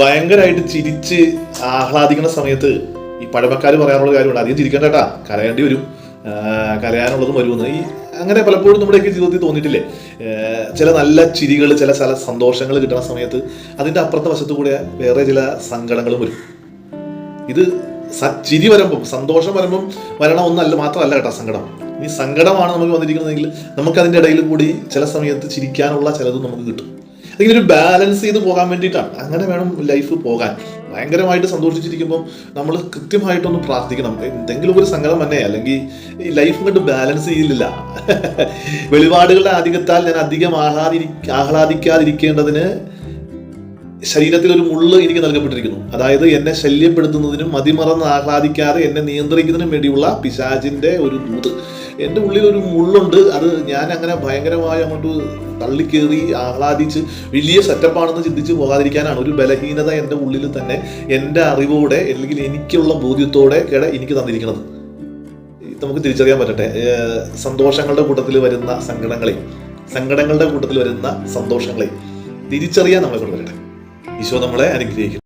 ഭയങ്കരമായിട്ട് ചിരിച്ച് ആഹ്ലാദിക്കുന്ന സമയത്ത് ഈ പഴമക്കാർ പറയാനുള്ള കാര്യമുണ്ട്. അധികം ചിരിക്കണ്ട കേട്ടാ. കരയേണ്ടി വരും. കരയാനുള്ളതും വരുമെന്ന്. ഈ അങ്ങനെ പലപ്പോഴും നമ്മുടെയൊക്കെ ജീവിതത്തിൽ തോന്നിയിട്ടില്ലേ? ചില നല്ല ചിരികൾ ചില ചില സന്തോഷങ്ങൾ കിട്ടുന്ന സമയത്ത് അതിന്റെ അപ്പുറത്തെ വശത്തു കൂടെ വേറെ ചില സങ്കടങ്ങളും വരും. ഇത് ചിരി വരുമ്പം സന്തോഷം വരുമ്പം വരണ ഒന്നല്ല മാത്രമല്ല കേട്ടോ സങ്കടം. ഈ സങ്കടമാണ് നമുക്ക് വന്നിരിക്കുന്നതെങ്കിൽ നമുക്കതിന്റെ ഇടയിൽ കൂടി ചില സമയത്ത് ചിരിക്കാനുള്ള ചിലതും നമുക്ക് കിട്ടും. അതിങ്ങനെ ഒരു ബാലൻസ് ചെയ്ത് പോകാൻ വേണ്ടിയിട്ടാണ്. അങ്ങനെ വേണം ലൈഫ് പോകാൻ. ഭയങ്കരമായിട്ട് സന്തോഷിച്ചിരിക്കുമ്പോൾ നമ്മൾ കൃത്യമായിട്ടൊന്ന് പ്രാർത്ഥിക്കണം. എന്തെങ്കിലും ഒരു സങ്കടം തന്നെ അല്ലെങ്കിൽ ഈ ലൈഫ് കണ്ട് ബാലൻസ് ചെയ്യില്ല. വെളിപാടുകളുടെ അധികത്താൽ ഞാൻ അധികം ആഹ്ലാദി ആഹ്ലാദിക്കാതിരിക്കേണ്ടതിന് ശരീരത്തിൽ ഒരു മുള്ള് എനിക്ക് നൽകപ്പെട്ടിരിക്കുന്നു. അതായത് എന്നെ ശല്യപ്പെടുത്തുന്നതിനും മതിമറന്ന് ആഹ്ലാദിക്കാതെ എന്നെ നിയന്ത്രിക്കുന്നതിനും വേണ്ടിയുള്ള പിശാചിന്റെ ഒരു ദൂത്. എന്റെ ഉള്ളിൽ ഒരു മുള്ളുണ്ട്. അത് ഞാൻ അങ്ങനെ ഭയങ്കരമായി അങ്ങോട്ട് തള്ളിക്കേറി ആഹ്ലാദിച്ച് വലിയ സെറ്റപ്പാണെന്ന് ചിന്തിച്ച് പോകാതിരിക്കാനാണ്. ഒരു ബലഹീനത എന്റെ ഉള്ളിൽ തന്നെ എന്റെ അറിവോടെ അല്ലെങ്കിൽ എനിക്കുള്ള ബോധ്യത്തോടെ കിട എനിക്ക് തന്നിരിക്കുന്നത്. നമുക്ക് തിരിച്ചറിയാൻ പറ്റട്ടെ. സന്തോഷങ്ങളുടെ കൂട്ടത്തിൽ വരുന്ന സങ്കടങ്ങളെ സങ്കടങ്ങളുടെ കൂട്ടത്തിൽ വരുന്ന സന്തോഷങ്ങളെ തിരിച്ചറിയാൻ നമ്മളെ കൊണ്ട് വരട്ടെ. ഈശോ നമ്മളെ അനുഗ്രഹിക്കും